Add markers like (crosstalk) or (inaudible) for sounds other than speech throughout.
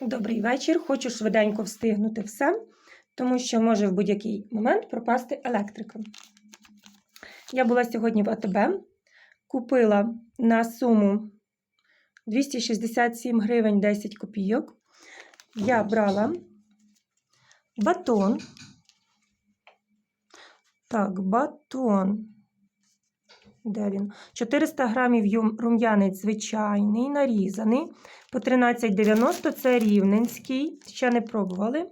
Добрий вечір. Хочу швиденько встигнути все, тому що може в будь-який момент пропасти електрика. Я була сьогодні в АТБ, купила на суму 267 гривень 10 копійок. Я брала батон. Так, батон. Де він? 400 грамів рум'янець звичайний, нарізаний. По 13,90 це рівненський, ще не пробували.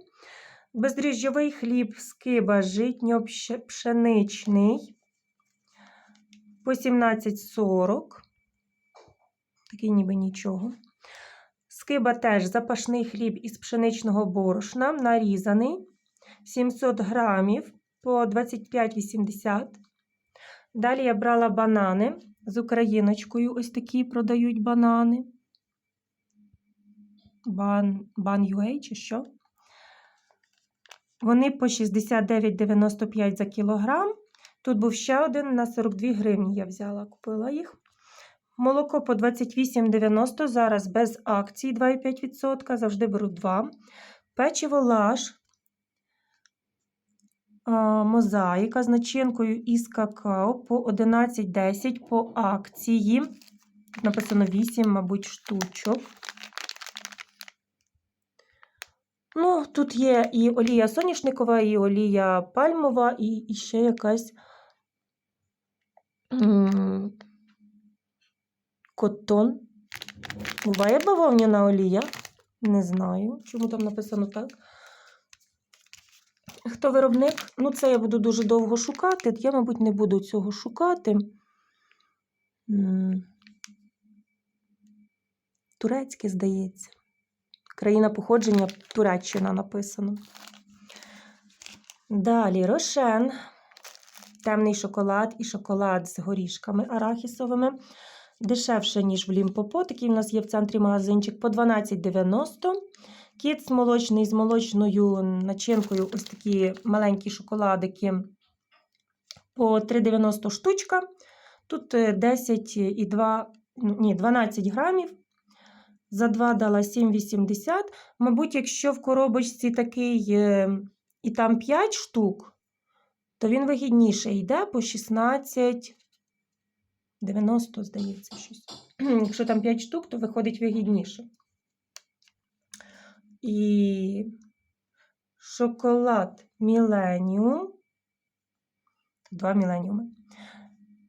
Бездріжджовий хліб скиба житньо-пшеничний. По 17,40. Такий ніби нічого. Скиба теж запашний хліб із пшеничного борошна, нарізаний. 700 грамів по 25,80. Далі я брала банани з україночкою. Ось такі продають банани. Бан, бан UA чи що? Вони по 69,95 за кілограм. Тут був ще один на 42 гривні. Я взяла, купила їх. Молоко по 28,90, зараз без акцій 2,5%, завжди беру 2. Печиво лаш мозаїка з начинкою із какао по 11,10 по акції. Написано 8, мабуть, штучок. Ну, тут є і олія соняшникова, і олія пальмова, і, і ще якась котон. Буває бавовняна олія? Не знаю, чому там написано так. Хто виробник? Ну, це я буду дуже довго шукати. Я, мабуть, не буду цього шукати. Турецьке, здається. Країна походження Туреччина написано. Далі рошен, темний шоколад і шоколад з горішками арахісовими. Дешевше, ніж в Лімпопо. Такий в нас є в центрі магазинчик по 12,90. Кіт молочний з молочною начинкою, ось такі маленькі шоколадики по 3,90 штучка. Тут е, 10,2, ну, ні, 12 грамів. За 2 дала 7,80. Мабуть, якщо в коробочці такий е, і там 5 штук, то він вигідніше йде по 16,90, здається, щось. (clears throat) Якщо там 5 штук, то виходить вигідніше. І шоколад Міленіум. Два міленіуми.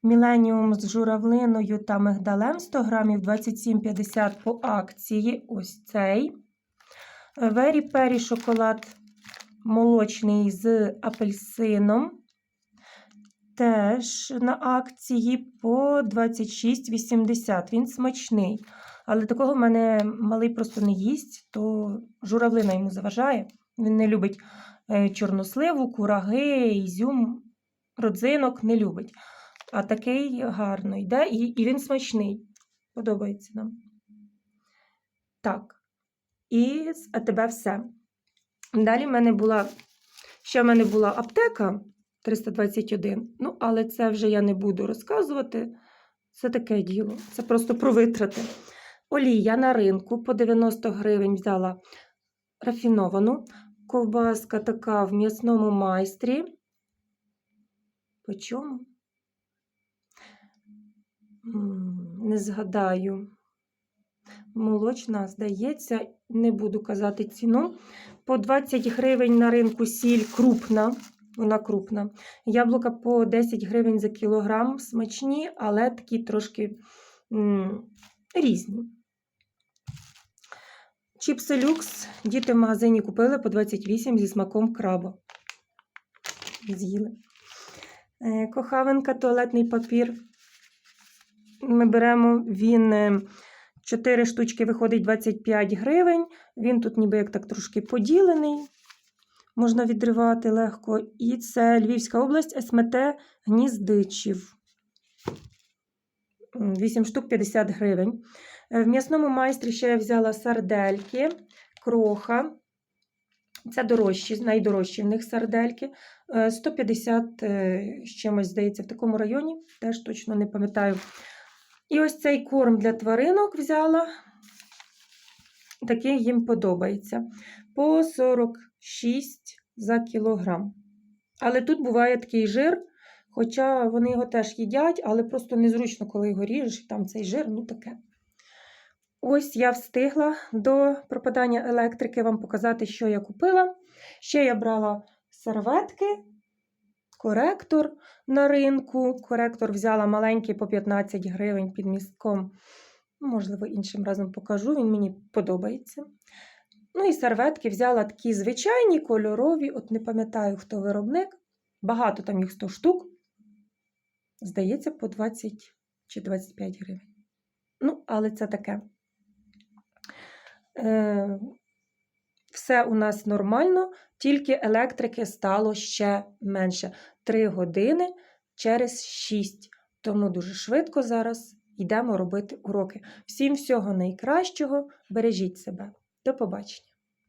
Міленіум з журавлиною та мигдалем 100 грамів 27,50 по акції. Ось цей. Вері Пері шоколад молочний з апельсином. Теж на акції по 26,80. Він смачний. Але такого в мене малий просто не їсть, то журавлина йому заважає. Він не любить е, чорносливу, кураги, ізюм, родзинок не любить. А такий гарно йде, і, і він смачний. Подобається нам. Так. І з АТБ все. Далі в мене була, ще в мене була аптека 321. Ну, але це вже я не буду розказувати. Це таке діло. Це просто про витрати. Олія на ринку по 90 гривень взяла рафіновану. Ковбаска така в м'ясному майстрі. По чому? Не згадаю. Молочна, здається, не буду казати ціну. По 20 гривень на ринку сіль крупна. Вона крупна. Яблука по 10 гривень за кілограм. Смачні, але такі трошки м, різні. Чіпси люкс діти в магазині купили по 28 зі смаком краба. З'їли. Е, Кохавинка, туалетний папір. Ми беремо він 4 штучки виходить 25 гривень. Він тут ніби як так трошки поділений. Можна відривати легко. І це Львівська область, СМТ Гніздичів. 8 штук 50 гривень. Е, В м'ясному майстрі ще я взяла сардельки, кроха. Це дорожчі, найдорожчі в них сардельки. Е, 150 е, з чимось, здається, в такому районі. Теж точно не пам'ятаю. І ось цей корм для тваринок взяла такий їм подобається. По 46 за кілограм. Але тут буває такий жир, хоча вони його теж їдять, але просто незручно, коли його ріжеш, там цей жир, ну таке. Ось я встигла до пропадання електрики вам показати, що я купила. Ще я брала серветки, коректор на ринку. Коректор взяла маленький по 15 гривень під містком. Можливо, іншим разом покажу, він мені подобається. Ну і серветки взяла такі звичайні, кольорові, от не пам'ятаю, хто виробник. Багато там їх 100 штук. Здається, по 20 чи 25 гривень. Ну, але це таке. Е, все у нас нормально, тільки електрики стало ще менше. 3 години через 6. Тому дуже швидко зараз йдемо робити уроки. Всім всього найкращого. Бережіть себе. До побачення.